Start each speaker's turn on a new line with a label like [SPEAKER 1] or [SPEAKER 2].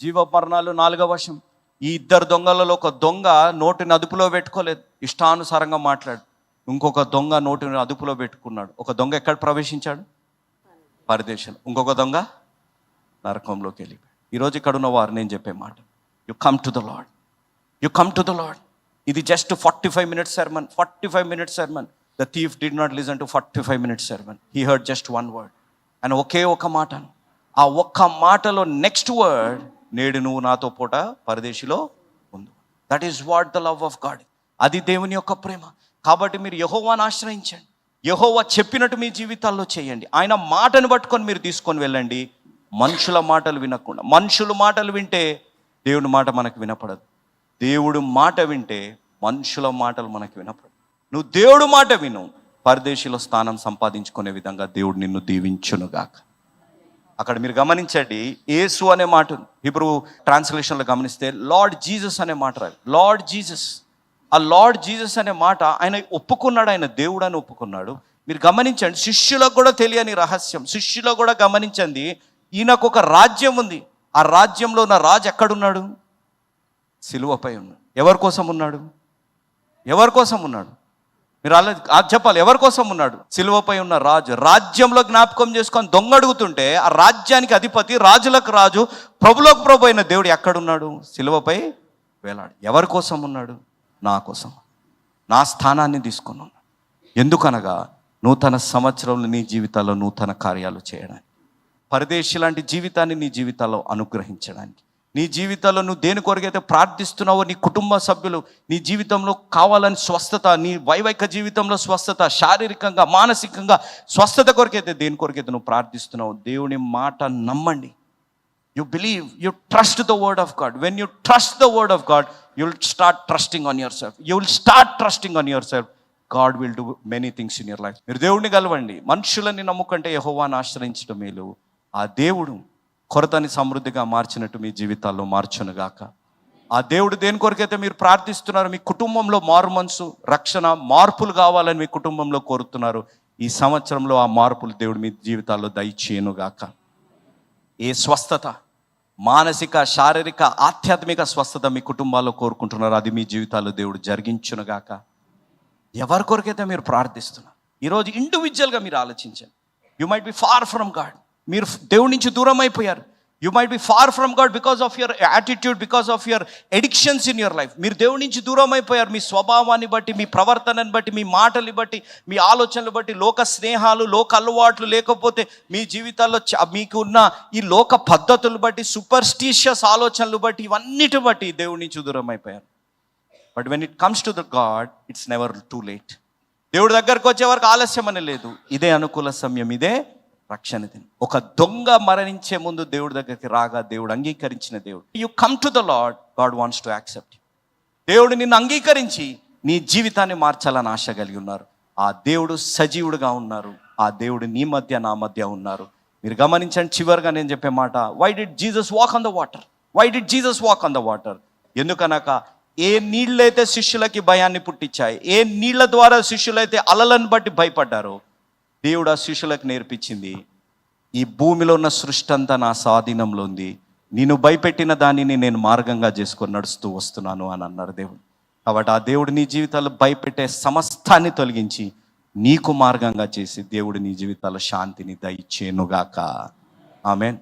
[SPEAKER 1] జీవ మరణాలు నాలుగవ వశం. ఈ ఇద్దరు దొంగలలో ఒక దొంగ నోటిని అదుపులో పెట్టుకోలేదు. ఇష్టానుసారంగా మాట్లాడు. ఇంకొక దొంగ నోటిని అదుపులో పెట్టుకున్నాడు. ఒక దొంగ ఎక్కడ ప్రవేశించాడు? పరదేశం ఇంకొక దొంగ నరకంలోకి వెళ్ళిపోయాడు. ఈరోజు ఇక్కడ ఉన్న వారు నేను చెప్పే మాట. You come to the Lord you come to the Lord ఇది just forty five minutes sermon forty five minutes sermon the thief did not listen to forty five minutes sermon he heard just one word and ఒకే ఒక మాట ఆ ఒక్క మాటలో next word నేడు నువ్వు నాతో పూట పరదేశిలో ఉంది that is what the love of God అది దేవుని యొక్క ప్రేమ. కాబట్టి మీరు యహోవాను ఆశ్రయించండి. యహోవా చెప్పినట్టు మీ జీవితాల్లో చేయండి. ఆయన మాటను పట్టుకొని మీరు తీసుకొని వెళ్ళండి. మనుషుల మాటలు వినకుండా. మనుషుల మాటలు వింటే దేవుడి మాట మనకు వినపడదు. దేవుడు మాట వింటే మనుషుల మాటలు మనకు వినపడదు నువ్వు దేవుడు మాట విను. పరదేశీలో స్థానం సంపాదించుకునే విధంగా దేవుడు నిన్ను దీవించునుగాక. అక్కడ మీరు గమనించండి యేసు అనే మాట ఉంది. ట్రాన్స్లేషన్లో గమనిస్తే లార్డ్ జీసస్ అనే మాట రాదు. Lord Jesus. ఆ లార్డ్ జీసస్ అనే మాట ఆయన ఒప్పుకున్నాడు ఆయన దేవుడు అని ఒప్పుకున్నాడు. మీరు గమనించండి శిష్యులకు కూడా తెలియని రహస్యం. శిష్యులకు కూడా గమనించండి ఈయనకు ఒక రాజ్యం ఉంది. ఆ రాజ్యంలో ఉన్న రాజు ఎక్కడున్నాడు? సిలువపై ఉన్నాడు. ఎవరి కోసం ఉన్నాడు? ఎవరి కోసం ఉన్నాడు? మీరు అలా అది చెప్పాలి. ఎవరి కోసం ఉన్నాడు? సిలువపై ఉన్న రాజు. రాజ్యంలో జ్ఞాపకం చేసుకొని దొంగ అడుగుతుంటే ఆ రాజ్యానికి అధిపతి రాజులకు రాజు ప్రభులకు ప్రభు అయిన దేవుడు ఎక్కడున్నాడు? సిలువపై వేలాడు. ఎవరి కోసం ఉన్నాడు? నా కోసం. నా స్థానాన్ని తీసుకున్నాను ఎందుకనగా నూతన సంవత్సరంలో నీ జీవితాల్లో నూతన కార్యాలు చేయడానికి పరదేశి లాంటి జీవితాన్ని నీ జీవితాల్లో అనుగ్రహించడానికి నీ జీవితంలో నువ్వు దేని కొరకైతే ప్రార్థిస్తున్నావో నీ కుటుంబ సభ్యులు నీ జీవితంలో కావాలని స్వస్థత నీ వైవైక జీవితంలో స్వస్థత శారీరకంగా మానసికంగా స్వస్థత కొరకైతే దేని కొరకైతే నువ్వు ప్రార్థిస్తున్నావు దేవుని మాట నమ్మండి. You believe you trust the word of God when you trust the word of God you will start trusting on yourself you will start trusting on yourself God will do many things in your life మీరు దేవుడిని కలవండి. మనుషులని నమ్ముకంటే యహోవాన్ని ఆశ్రయించడం మేలు. ఆ దేవుడు కొరతని సమృద్ధిగా మార్చినట్టు మీ జీవితాల్లో మార్చునుగాక ఆ దేవుడు దేని కొరకైతే మీరు ప్రార్థిస్తున్నారు మీ కుటుంబంలో మారు మనసు రక్షణ మార్పులు కావాలని మీ కుటుంబంలో కోరుతున్నారు ఈ సంవత్సరంలో ఆ మార్పులు దేవుడు మీ జీవితాల్లో దయచేయనుగాక ఏ స్వస్థత మానసిక శారీరక ఆధ్యాత్మిక స్వస్థత మీ కుటుంబాల్లో కోరుకుంటున్నారు అది మీ జీవితాల్లో దేవుడు జరిగించునుగాక ఎవరి కొరకైతే మీరు ప్రార్థిస్తున్నారు ఈరోజు ఇండివిజువల్గా మీరు ఆలోచించండి. You might be far from God మీరు దేవుడి నుంచి దూరం అయిపోయారు. You might be far from God because of your attitude because of your addictions in your life మీరు దేవుడి నుంచి దూరం అయిపోయారు. మీ స్వభావాన్ని బట్టి మీ ప్రవర్తనని బట్టి మీ మాటలు బట్టి మీ ఆలోచనలు బట్టి లోక స్నేహాలు లోక అలవాట్లు లేకపోతే మీ జీవితాల్లో మీకు ఉన్న ఈ లోక పద్ధతులు బట్టి సూపర్స్టిషియస్ ఆలోచనలు బట్టి ఇవన్నిటి బట్టి దేవుడి నుంచి దూరం అయిపోయారు. But when it comes to the God it's never too late దేవుడి దగ్గరకు వచ్చే వరకు ఆలస్యం అని లేదు. ఇదే అనుకూల సమయం ఇదే రక్షణ దినం ఒక దొంగ మరణించే ముందు దేవుడి దగ్గరికి రాగా దేవుడు అంగీకరించిన దేవుడు. You come to the Lord God wants to accept దేవుడు నిన్ను అంగీకరించి నీ జీవితాన్ని మార్చాలని ఆశ కలిగి ఉన్నారు. ఆ దేవుడు సజీవుడుగా ఉన్నారు. ఆ దేవుడు నీ మధ్య నా మధ్య ఉన్నారు. మీరు గమనించండి చివరిగా నేను చెప్పే మాట why did Jesus walk on the water why did Jesus walk on the water ఎందుకనక ఏ నీళ్ళైతే శిష్యులకి భయాన్ని పుట్టించాయి ఏ నీళ్ళ ద్వారా శిష్యులైతే అలలను బట్టి భయపడ్డారో దేవుడు ఆ శిష్యులకు నేర్పించింది ఈ భూమిలో ఉన్న సృష్టి అంతా నా స్వాధీనంలో ఉంది. నేను భయపెట్టిన దానిని నేను మార్గంగా చేసుకొని నడుస్తూ వస్తున్నాను అని అన్నారు దేవుడు. కాబట్టి ఆ దేవుడు నీ జీవితాలు భయపెట్టే సమస్తాన్ని తొలగించి నీకు మార్గంగా చేసి దేవుడు నీ జీవితాల శాంతిని దయచేనుగాక. ఆమెన్.